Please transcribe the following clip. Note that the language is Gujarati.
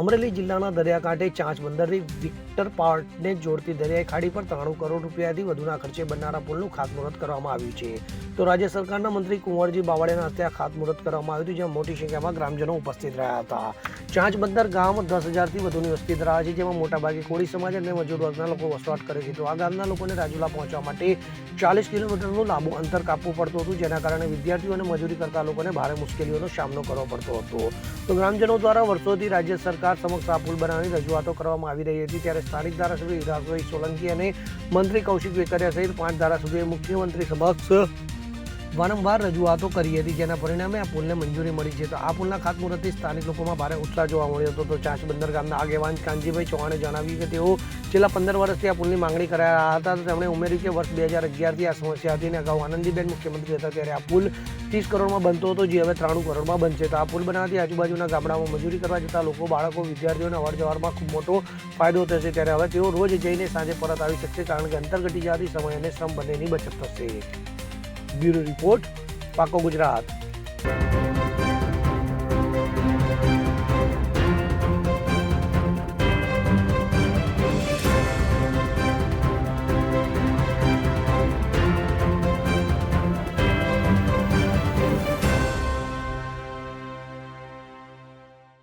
અમરેલી જિલ્લાના દરિયાકાંઠે ચાંચ બંદરથી વિક્ટર પાર્ટને જોડતી દરિયાઈ ખાડી પર ત્રાણું કરોડ રૂપિયાથી વધુના ખર્ચે બનનારા પુલનું ખાતમુહૂર્ત કરવામાં આવ્યું છે. તો રાજ્ય સરકારના મંત્રી કુંવરજી બાવળિયાના હસ્તે આ ખાતમુહૂર્ત કરવામાં આવ્યું હતું, જ્યાં મોટી સંખ્યામાં ગ્રામજનો ઉપસ્થિત રહ્યા હતા. ચાંચ બંદર ગામ દસ હજારથી વધુની વસ્તી ધરાવે છે, જેમાં મોટાભાગે કોળી સમાજ અને મજૂર વર્ગના લોકો વસવાટ કરે છે. તો આ ગામના લોકોને રાજુલા પહોંચવા માટે ચાલીસ કિલોમીટરનું લાંબુ અંતર કાપવું પડતું હતું, જેના કારણે વિદ્યાર્થીઓ અને મજૂરી કરતા લોકોને ભારે મુશ્કેલીઓનો સામનો કરવો પડતો હતો. તો ગ્રામજનો દ્વારા વર્ષોથી રાજ્ય સરકાર સમક્ષ આ પુલ બનાવવાની રજૂઆતો કરવામાં આવી રહી હતી. ત્યારે સ્થાનિક ધારાસભ્ય હિરાસભાઈ સોલંકી અને મંત્રી કૌશિક વેકરિયા સહિત પાંચ ધારાસભ્યોએ મુખ્યમંત્રી સમક્ષ વારંવાર રજૂઆતો કરી હતી જેના પરિણામે આ પુલને મંજૂરી મળી છે. તો આ પુલના ખાતમુહૂર્તથી સ્થાનિક લોકોમાં ભારે ઉત્સાહ જોવા મળ્યો હતો. તો ચાંચ બંદર ગામના આગેવાન કાનજીભાઈ ચૌહાણે જણાવ્યું કે તેઓ છેલ્લા પંદર વર્ષથી આ પુલની માંગણી કરાયા રહ્યા હતા. તો તેમણે ઉમેર્યું કે વર્ષ બે હજાર અગિયારથી આ સમસ્યા હતી અને અગાઉ આનંદીબેન મુખ્યમંત્રી હતા ત્યારે આ પુલ ત્રીસ કરોડમાં બનતો હતો, જે હવે ત્રાણું કરોડમાં બનશે. તો આ પુલ બનાવવાથી આજુબાજુના ગામડામાં મજૂરી કરવા જતા લોકો, બાળકો, વિદ્યાર્થીઓને અવર જવરમાં ખૂબ મોટો ફાયદો થશે. ત્યારે હવે તેઓ રોજ જઈને સાંજે પરત આવી શકશે, કારણ કે અંતર ઘટી જવાથી સમય અને શ્રમ બંનેની બચત થશે. બ્યુરો રિપોર્ટ પાકો ગુજરાત.